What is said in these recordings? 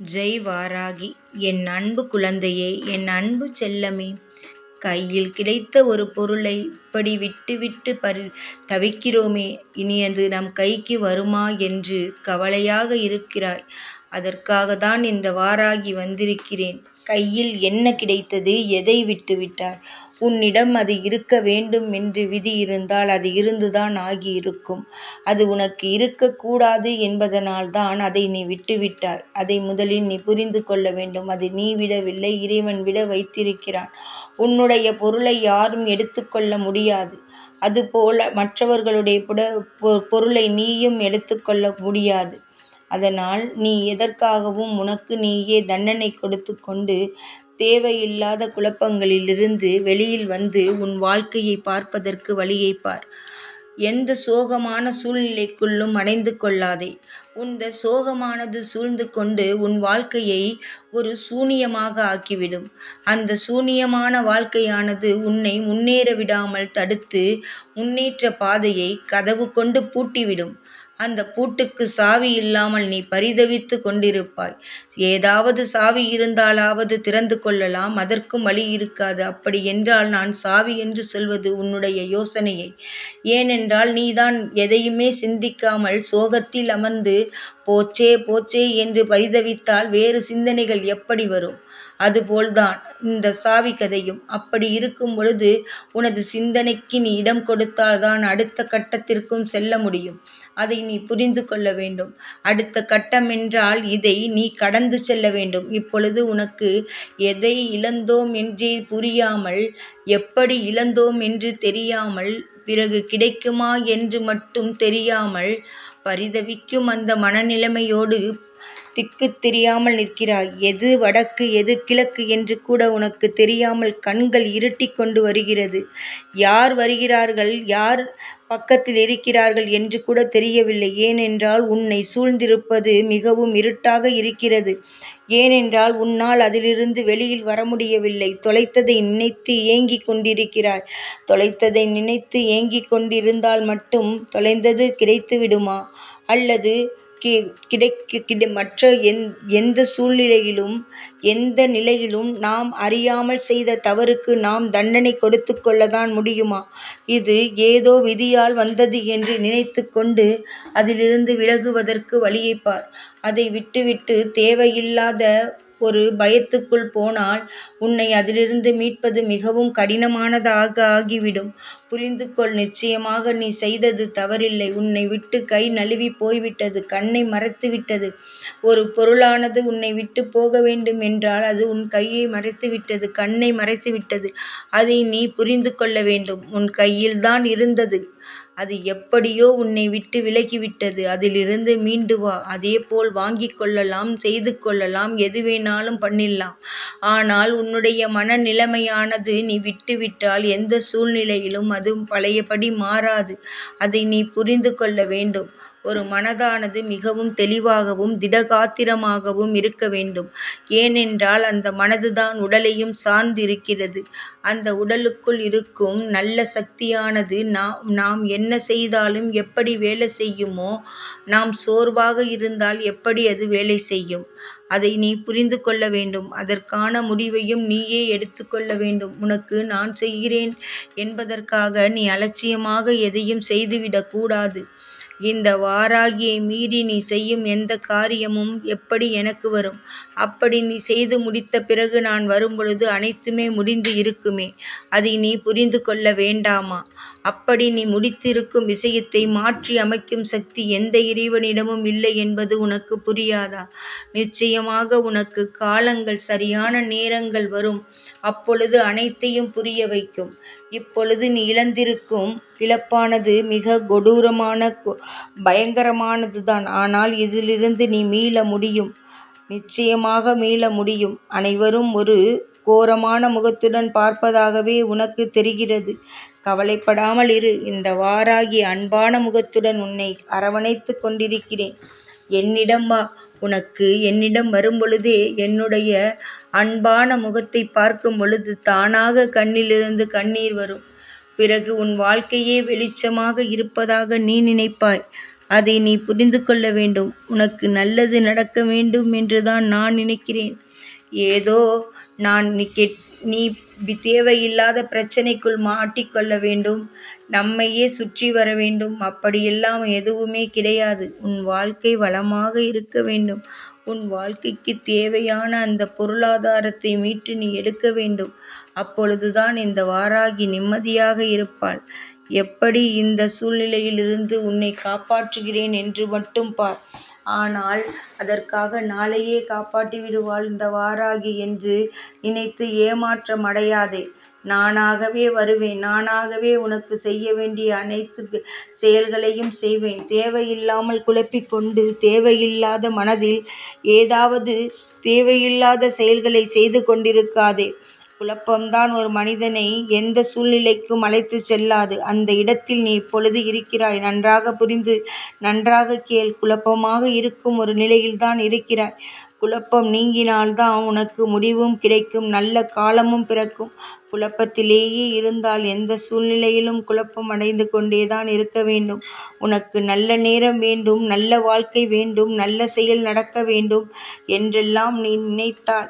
ஜெய் வாராகி என் அன்பு குழந்தையே என் அன்பு செல்லமே கையில் கிடைத்த ஒரு பொருளை இப்படி விட்டு விட்டு பரி தவிக்கிறோமே இனி அது நம் கைக்கு வருமா என்று கவலையாக இருக்கிறாய். அதற்காக தான் இந்த வாராகி வந்திருக்கிறேன். கையில் என்ன கிடைத்தது எதை விட்டுவிட்டாய் உன்னிடம் அது இருக்க வேண்டும் என்று விதி இருந்தால் அது இருந்துதான் ஆகியிருக்கும். அது உனக்கு இருக்கக்கூடாது என்பதனால்தான் அதை நீ விட்டுவிட்டாய். அதை முதலில் நீ புரிந்து கொள்ள வேண்டும். அது நீ விடவில்லை இறைவன் விட வைத்திருக்கிறான். உன்னுடைய பொருளை யாரும் எடுத்துக்கொள்ள முடியாது. அதுபோல மற்றவர்களுடைய புட பொருளை நீயும் எடுத்துக்கொள்ள முடியாது. அதனால் நீ எதற்காகவும் உனக்கு நீயே தண்டனை கொடுத்து கொண்டு தேவையில்லாத குழப்பங்களிலிருந்து வெளியில் வந்து உன் வாழ்க்கையை பார்ப்பதற்கு வழியை பார். எந்த சோகமான சூழ்நிலைக்குள்ளும் அடைந்து கொள்ளாதே. உந்த சோகமானது சூழ்ந்து கொண்டு உன் வாழ்க்கையை ஒரு சூனியமாக ஆக்கிவிடும். அந்த சூனியமான வாழ்க்கையானது உன்னை முன்னேற விடாமல் தடுத்து முன்னேற்ற பாதையை கதவு கொண்டு பூட்டிவிடும். அந்த பூட்டுக்கு சாவி இல்லாமல் நீ பரிதவித்து கொண்டிருப்பாய். ஏதாவது சாவி இருந்தாலாவது திறந்து கொள்ளலாம் அதற்கும் வழி இருக்காது. அப்படி என்றால் நான் சாவி என்று சொல்வது உன்னுடைய யோசனையை. ஏனென்றால் நீதான் எதையுமே சிந்திக்காமல் சோகத்தில் அமர்ந்து போச்சே போச்சே என்று பரிதவித்தால் வேறு சிந்தனைகள் எப்படி வரும்? அதுபோல்தான் இந்த சாவி கதையும். அப்படி இருக்கும் பொழுது உனது சிந்தனைக்கு நீ இடம் கொடுத்தால்தான் அடுத்த கட்டத்திற்கும் செல்ல முடியும். அதை நீ புரிந்து கொள்ள வேண்டும். அடுத்த கட்டம் என்றால் இதை நீ கடந்து செல்ல வேண்டும். இப்பொழுது உனக்கு எதை இழந்தோம் என்றே புரியாமல் எப்படி இழந்தோம் என்று தெரியாமல் பிறகு கிடைக்குமா என்று மட்டும் தெரியாமல் பரிதவிக்கும் அந்த மனநிலைமையோடு திக்கு தெரியாமல் நிற்கிறாய். எது வடக்கு எது கிழக்கு என்று கூட உனக்கு தெரியாமல் கண்கள் இருட்டி கொண்டு வருகிறது. யார் வருகிறார்கள்? யார் பக்கத்தில் இருக்கிறார்கள் என்று கூட தெரியவில்லை. ஏனென்றால் உன்னை சூழ்ந்திருப்பது மிகவும் இருட்டாக இருக்கிறது. ஏனென்றால் உன்னால் அதிலிருந்து வெளியில் வர முடியவில்லை. தொலைத்ததை நினைத்து ஏங்கிக் கொண்டிருக்கிறாய். தொலைத்ததை நினைத்து ஏங்கிக் கொண்டிருந்தால் மட்டும் தொலைந்தது கிடைத்து விடுமா அல்லது கி கிடைக்க கிடை மற்ற எந் எந்த சூழ்நிலையிலும் எந்த நிலையிலும் நாம் அறியாமல் செய்த தவறுக்கு நாம் தண்டனை கொடுத்து கொள்ளதான் முடியுமா? இது ஏதோ விதியால் வந்தது என்று நினைத்து கொண்டு அதிலிருந்து விலகுவதற்கு வழியைப்பார் அதை விட்டுவிட்டு தேவையில்லாத ஒரு பயத்துக்குள் போனால் உன்னை அதிலிருந்து மீட்பது மிகவும் கடினமானதாக ஆகிவிடும். புரிந்து கொள் நிச்சயமாக நீ செய்தது தவறில்லை. உன்னை விட்டு கை நழுவி போய்விட்டது கண்ணை மறைத்து விட்டது ஒரு பொருளானது உன்னை விட்டு போக வேண்டும் என்றால் அது உன் கையை மறைத்து விட்டது கண்ணை மறைத்து விட்டது அதை நீ புரிந்து கொள்ள வேண்டும். உன் கையில்தான் இருந்தது. அது எப்படியோ உன்னை விட்டு விலகிவிட்டது. அதிலிருந்து மீண்டு வா. அதேபோல் வாங்கி கொள்ளலாம் செய்து கொள்ளலாம். எது வேணாலும் பண்ணிடலாம். ஆனால் உன்னுடைய மனநிலைமையானது நீ விட்டுவிட்டால் எந்த சூழ்நிலையிலும் அது பழையபடி மாறாது. அதை நீ புரிந்து கொள்ள வேண்டும். ஒரு மனதானது மிகவும் தெளிவாகவும் திடகாத்திரமாகவும் இருக்க வேண்டும். ஏனென்றால் அந்த மனதுதான் உடலையும் சார்ந்திருக்கிறது. அந்த உடலுக்குள் இருக்கும் நல்ல சக்தியானது நாம் நாம் என்ன செய்தாலும் எப்படி வேலை செய்யுமோ நாம் சோர்வாக இருந்தால் எப்படி அது வேலை செய்யும்? அதை நீ புரிந்து கொள்ள வேண்டும். அதற்கான முடிவையும் நீயே எடுத்துக்கொள்ள வேண்டும். உனக்கு நான் செய்கிறேன் என்பதற்காக நீ அலட்சியமாக எதையும் செய்துவிடக்கூடாது இந்த வாராகியை மீறி நீ செய்யும் எந்த காரியமும் எப்படி எனக்கு வரும்? அப்படி நீ செய்து முடித்த பிறகு நான் வரும்பொழுது அனைத்துமே முடிந்து இருக்குமே. அதை நீ புரிந்து கொள்ள வேண்டாமா? அப்படி நீ முடித்திருக்கும் விஷயத்தை மாற்றி அமைக்கும் சக்தி எந்த இறைவனிடமும் இல்லை என்பது உனக்கு புரியாதா? நிச்சயமாக உனக்கு காலங்கள் சரியான நேரங்கள் வரும். அப்பொழுது அனைத்தையும் புரிய வைக்கும். இப்பொழுது நீ இழந்திருக்கும் இழப்பானது மிக கொடூரமான பயங்கரமானது தான் ஆனால் இதிலிருந்து நீ மீள முடியும். நிச்சயமாக மீள முடியும். அனைவரும் ஒரு கோரமான முகத்துடன் பார்ப்பதாகவே உனக்கு தெரிகிறது. கவலைப்படாமல் இரு. இந்த வாராகி அன்பான முகத்துடன் உன்னை அரவணைத்து கொண்டிருக்கிறேன். என்னிடம் வா. உனக்கு என்னிடம் வரும்பொழுதே என்னுடைய அன்பான முகத்தை பார்க்கும் பொழுது தானாக கண்ணிலிருந்து கண்ணீர் வரும். பிறகு உன் வாழ்க்கையே வெளிச்சமாக இருப்பதாக நீ நினைப்பாய். அதை நீ புரிந்து கொள்ள வேண்டும். உனக்கு நல்லது நடக்க வேண்டும் என்றுதான் நான் நினைக்கிறேன். ஏதோ நான் நீ கெட் நீ தேவையில்லாத பிரச்சனைக்குள் மாட்டிக்கொள்ள வேண்டும். நம்மையே சுற்றி வர வேண்டும். அப்படியெல்லாம் எதுவுமே கிடையாது. உன் வாழ்க்கை வளமாக இருக்க வேண்டும். உன் வாழ்க்கைக்கு தேவையான அந்த பொருளாதாரத்தை மீட்டு நீ எடுக்க வேண்டும். அப்பொழுதுதான் இந்த வாராகி நிம்மதியாக இருப்பாள். எப்படி இந்த சூழ்நிலையிலிருந்து உன்னை காப்பாற்றுகிறேன் என்று மட்டும் பார். ஆனால் அதற்காக நாளையே காப்பாற்றி விடுவாள் இந்த வாராகி என்று நினைத்து ஏமாற்றம் அடையாதே. நானாகவே வருவேன். நானாகவே உனக்கு செய்ய வேண்டிய அனைத்து செயல்களையும் செய்வேன். தேவையில்லாமல் குழப்பிக்கொண்டு தேவையில்லாத மனதில் ஏதாவது தேவையில்லாத செயல்களை செய்து கொண்டிருக்காதே. குழப்பம்தான் ஒரு மனிதனை எந்த சூழ்நிலைக்கும் அழைத்து செல்லாது. அந்த இடத்தில் நீ இப்பொழுது இருக்கிறாய். நன்றாக புரிந்து நன்றாக கேள். குழப்பமாக இருக்கும் ஒரு நிலையில்தான் இருக்கிறாய். குழப்பம் நீங்கினால்தான் உனக்கு முடிவும் கிடைக்கும். நல்ல காலமும் பிறக்கும். குழப்பத்திலேயே இருந்தால் எந்த சூழ்நிலையிலும் குழப்பம் அடைந்து கொண்டேதான் இருக்க வேண்டும். உனக்கு நல்ல நேரம் வேண்டும் நல்ல வாழ்க்கை வேண்டும் நல்ல செயல் நடக்க வேண்டும் என்றெல்லாம் நீ நினைத்தாள்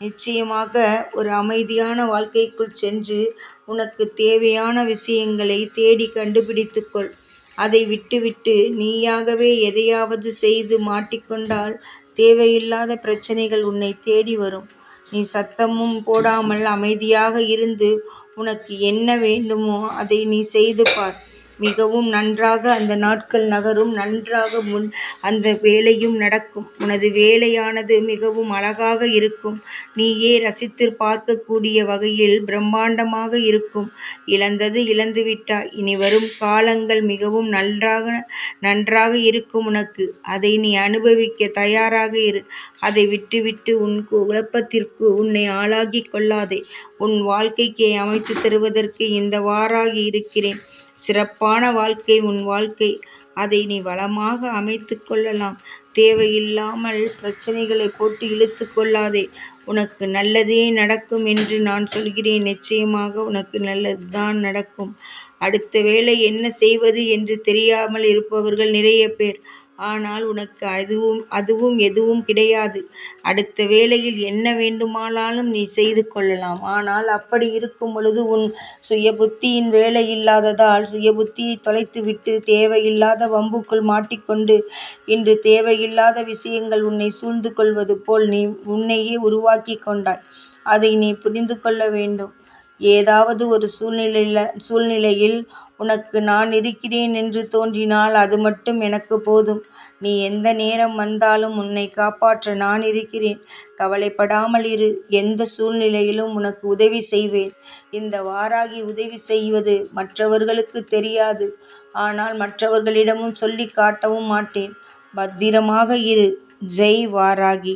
நிச்சயமாக ஒரு அமைதியான வாழ்க்கைக்குள் சென்று உனக்கு தேவையான விஷயங்களை தேடி கண்டுபிடித்துக்கொள் அதை விட்டுவிட்டு நீயாகவே எதையாவது செய்து மாட்டிக்கொண்டால் தேவையில்லாத பிரச்சனைகள் உன்னை தேடி வரும். நீ சத்தமும் போடாமல் அமைதியாக இருந்து உனக்கு என்ன வேண்டுமோ அதை நீ செய்து பார். மிகவும் நன்றாக அந்த நாட்கள் நகரும் நன்றாக முன் அந்த வேலையும் நடக்கும். உனது வேலையானது மிகவும் அழகாக இருக்கும். நீயே ரசித்து பார்க்கக்கூடிய வகையில் பிரம்மாண்டமாக இருக்கும். இழந்தது இழந்துவிட்டாய். இனி வரும் காலங்கள் மிகவும் நன்றாக நன்றாக இருக்கும் உனக்கு. அதை நீ அனுபவிக்க தயாராக இரு. அதை விட்டுவிட்டு உன் குழப்பத்திற்கு உன்னை ஆளாகி கொள்ளாதே. உன் வாழ்க்கைக்கு அமைத்து தருவதற்கு இந்த வாராகி இருக்கிறேன். சிறப்பான வாழ்க்கை உன் வாழ்க்கை. அதை நீ வளமாக அமைத்து கொள்ளலாம். தேவையில்லாமல் பிரச்சனைகளை போட்டு இழுத்து கொள்ளாதே. உனக்கு நல்லதே நடக்கும் என்று நான் சொல்கிறேன். நிச்சயமாக உனக்கு நல்லது தான் நடக்கும். அடுத்த வேளை என்ன செய்வது என்று தெரியாமல் இருப்பவர்கள் நிறைய பேர். ஆனால் உனக்கு அதுவும் அதுவும் எதுவும் கிடையாது. அடுத்த வேளையில் என்ன வேண்டுமானாலும் நீ செய்து கொள்ளலாம். ஆனால் அப்படி இருக்கும் பொழுது உன் சுய புத்தியின் வேலை இல்லாததால் சுய புத்தியை தொலைத்துவிட்டு தேவையில்லாத வம்புக்குள் மாட்டிக்கொண்டு இன்று தேவையில்லாத விஷயங்கள் உன்னை சூழ்ந்து கொள்வது போல் நீ உன்னையே உருவாக்கி கொண்டாய். அதை நீ புரிந்து கொள்ள வேண்டும். ஏதாவது ஒரு சூழ்நிலையில் சூழ்நிலையில் உனக்கு நான் இருக்கிறேன் என்று தோன்றினால் அது மட்டும் எனக்கு போதும். நீ எந்த நேரம் வந்தாலும் உன்னை காப்பாற்ற நான் இருக்கிறேன். கவலைப்படாமல் இரு. எந்த சூழ்நிலையிலும் உனக்கு உதவி செய்வேன். இந்த வாராகி உதவி செய்வது மற்றவர்களுக்கு தெரியாது. ஆனால் மற்றவர்களிடமும் சொல்லி காட்டவும் மாட்டேன். பத்திரமாக இரு. ஜெய் வாராகி.